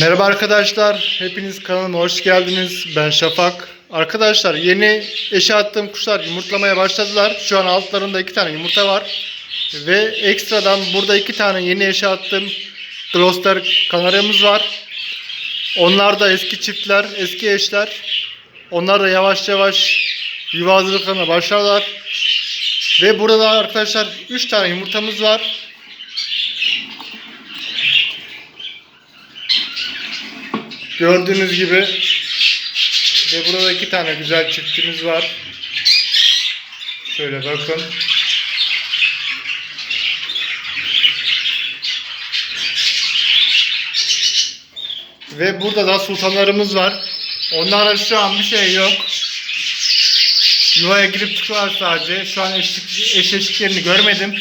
Merhaba arkadaşlar, hepiniz kanalıma hoş geldiniz. Ben Şafak. Arkadaşlar yeni eşe attığım kuşlar yumurtlamaya başladılar. Şu an altlarında iki tane yumurta var. Ve ekstradan burada iki tane yeni eşe attığım Gloucester kanaryamız var. Onlar da eski çiftler, eski eşler. Onlar da yavaş yavaş yuva hazırlıklarına başlarlar. Ve burada arkadaşlar 3 tane yumurtamız var. Gördüğünüz gibi ve burada iki tane güzel çiftimiz var. Şöyle bakın. Ve burada da sultanlarımız var. Onlara şu an bir şey yok. Yuvaya girip çıkıyorlar sadece. Şu an eşlik, eşleştiklerini görmedim.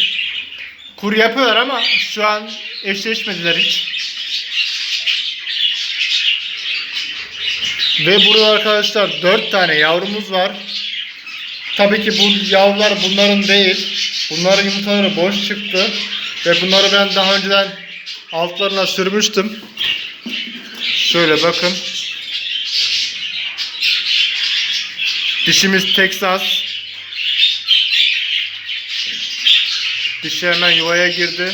Kur yapıyorlar ama şu an eşleşmediler hiç. Ve burada arkadaşlar 4 tane yavrumuz var. Tabii ki bu yavrular bunların değil. Bunların yumurtaları boş çıktı. Ve bunları ben daha önceden altlarına sürmüştüm. Şöyle bakın. Dişimiz Texas. Dişi hemen yuvaya girdi.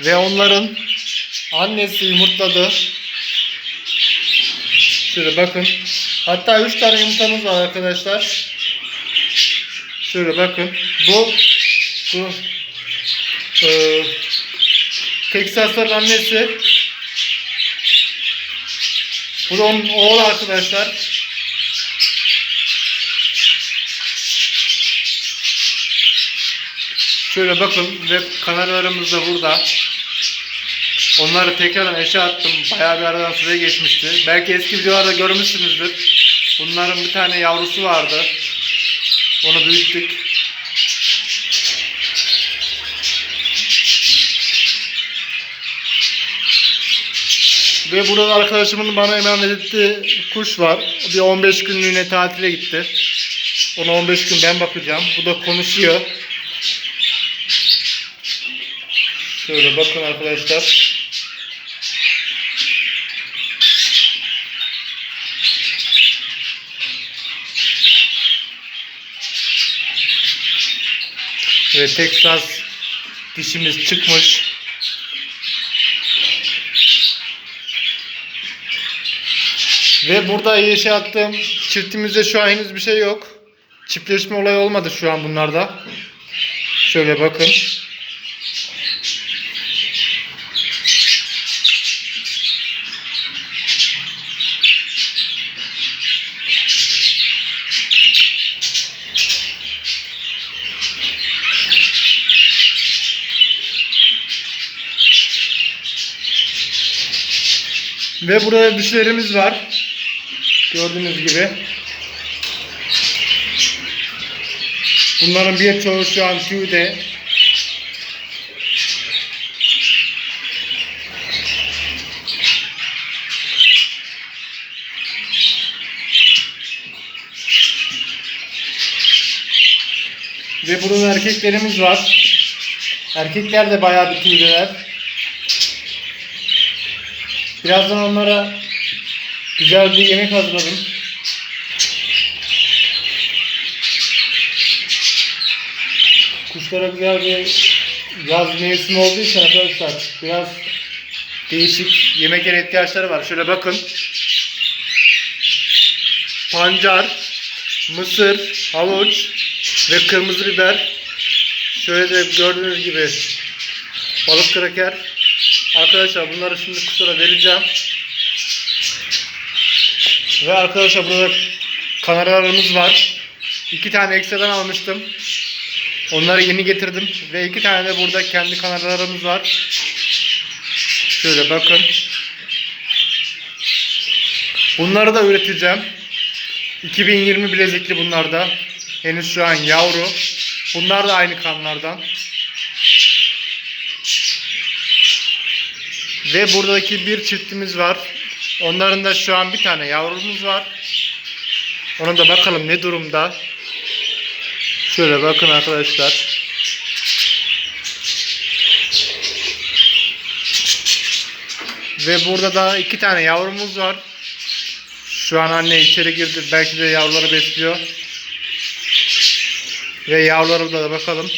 Ve onların annesi yumurtladı. Şöyle bakın. Hatta 3 tane yumurtamız var arkadaşlar. Şöyle bakın. Bu bu e, Texas'ların annesi. Bu da onun oğlu arkadaşlar. Şöyle bakın ve kanaryalarımız da burada. Onları tekrardan eşe attım. Bayağı bir aradan süre geçmişti. Belki eski videolarda görmüşsünüzdür. Bunların bir tane yavrusu vardı. Onu büyüttük. Ve burada arkadaşımın bana emanet ettiği kuş var. Bir 15 günlüğüne tatile gitti. Ona 15 gün ben bakacağım. Bu da konuşuyor. Şöyle bakın arkadaşlar. Ve Texas dişimiz çıkmış. Ve burada yeşil attığım çiftimizde şu an henüz bir şey yok. Çiftleşme olayı olmadı şu an bunlarda. Şöyle bakın. Ve burada dişlerimiz var. Gördüğünüz gibi. Bunların birçoğu şu an tüyde. Ve burada erkeklerimiz var. Erkekler de bayağı bir tüydeler. Birazdan onlara güzel bir yemek hazırladım. Kuşlara güzel bir yaz mevsimi olduğu için arkadaşlar biraz değişik yemeklere ihtiyaçları var. Şöyle bakın. Pancar, mısır, havuç ve kırmızı biber. Şöyle de gördüğünüz gibi balık kraker. Arkadaşlar bunları şimdi kuşlara vereceğim. Ve arkadaşlar burada kanaryalarımız var. İki tane ekstradan almıştım. Onları yeni getirdim. Ve iki tane de burada kendi kanaryalarımız var. Şöyle bakın. Bunları da üreteceğim. 2020 bilezikli bunlar da. Henüz şu an yavru. Bunlar da aynı kanlardan. Ve buradaki bir çiftimiz var. Onların da şu an bir tane yavrumuz var. Ona da bakalım ne durumda. Şöyle bakın arkadaşlar. Ve burada da iki tane yavrumuz var. Şu an anne içeri girdi. Belki de yavruları besliyor. Ve yavrulara da bakalım.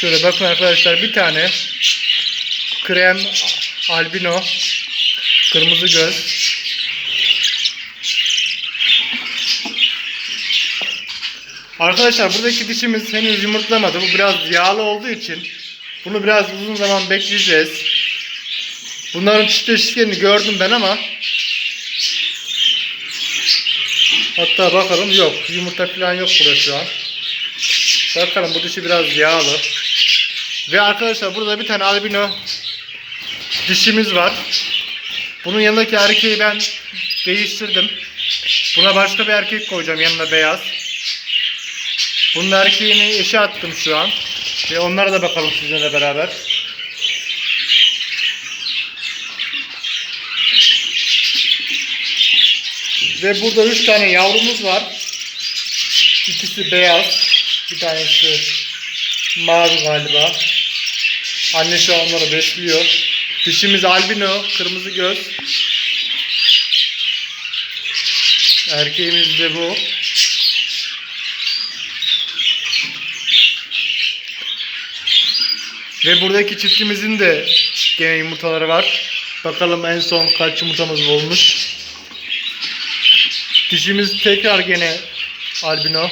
Şöyle bakın arkadaşlar bir tane krem albino kırmızı göz Arkadaşlar buradaki dişimiz henüz yumurtlamadı. Bu biraz yağlı olduğu için bunu biraz uzun zaman bekleyeceğiz. Bunların çiftleştiklerini gördüm ben ama hatta bakalım yok. Yumurta falan yok burada şu an. Bakalım bu dişi biraz yağlı. Ve arkadaşlar burada bir tane albino dişimiz var. Bunun yanındaki erkeği ben değiştirdim. Buna başka bir erkek koyacağım yanına beyaz. Bunun erkeğini eşe attım şu an. Ve onlara da bakalım sizinle beraber. Ve burada üç tane yavrumuz var. İkisi beyaz. Bir tanesi mavi galiba. Anne şu an onları besliyor. Dişimiz albino, kırmızı göz. Erkeğimiz de bu. Ve buradaki çiftimizin de gene yumurtaları var. Bakalım en son kaç yumurtamız olmuş. Dişimiz tekrar gene albino.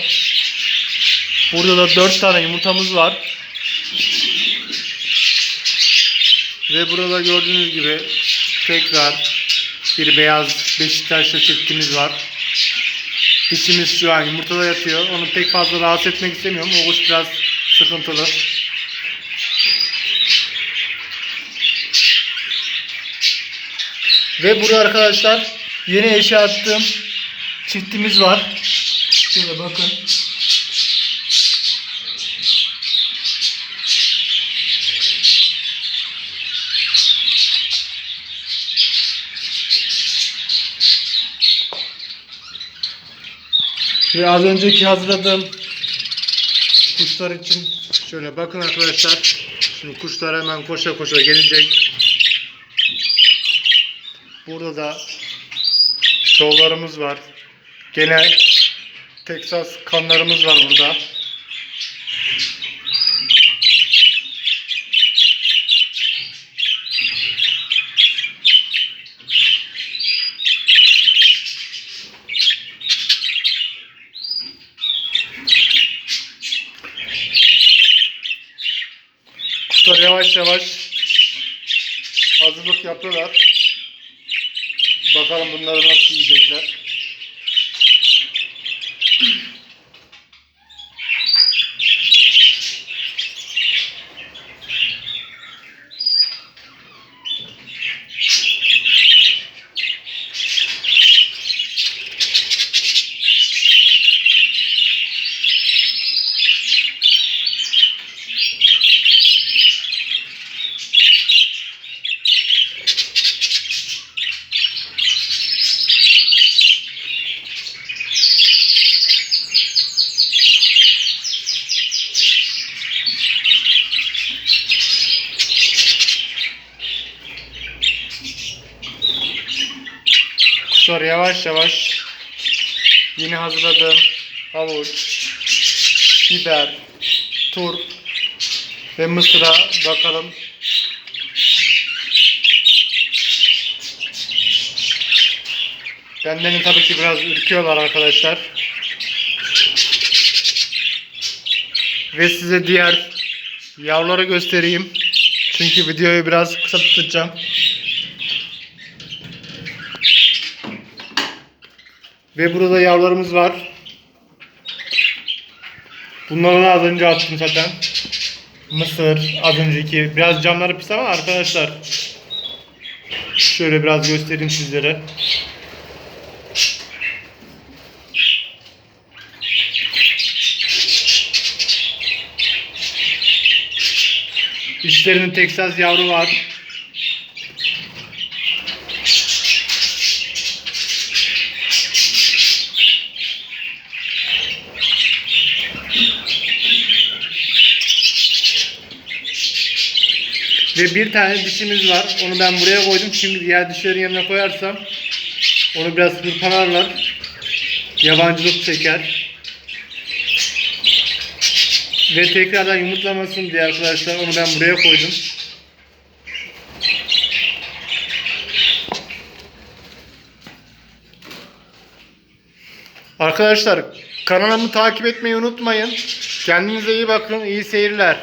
Burada da 4 tane yumurtamız var. Ve burada gördüğünüz gibi tekrar bir beyaz Beşiktaşlı çiftimiz var. Dişimiz şu an yumurtada yatıyor. Onu pek fazla rahatsız etmek istemiyorum. O biraz sıkıntılı. Ve burada arkadaşlar yeni eşya attığım çiftimiz var. Şöyle bakın. Ve az önceki hazırladığım kuşlar için şöyle bakın arkadaşlar. Şimdi kuşlar hemen koşa koşa gelecek. Burada da şovlarımız var. Gene Texas kanlarımız var burada. Kuşlar yavaş yavaş hazırlık yapıyorlar. Bakalım bunları nasıl yiyecekler. Kuşlar yavaş yavaş yeni hazırladığım havuç, biber, turp ve mısıra bakalım. Benden tabii ki biraz ürküyorlar arkadaşlar. Ve size diğer yavruları göstereyim. Çünkü videoyu biraz kısa tutacağım. Ve burada yavrularımız var. Bunları da az önce attım zaten. Mısır az önceki. Biraz camları pis ama arkadaşlar. Şöyle biraz göstereyim sizlere. İçlerinde Texas yavru var. Ve bir tane dişimiz var. Onu ben buraya koydum. Şimdi diğer dişlerin yanına koyarsam onu biraz hırpalarlar. Yabancılık çeker. Ve tekrardan yumurtlamasın diye arkadaşlar onu ben buraya koydum. Arkadaşlar kanalımı takip etmeyi unutmayın. Kendinize iyi bakın. İyi seyirler.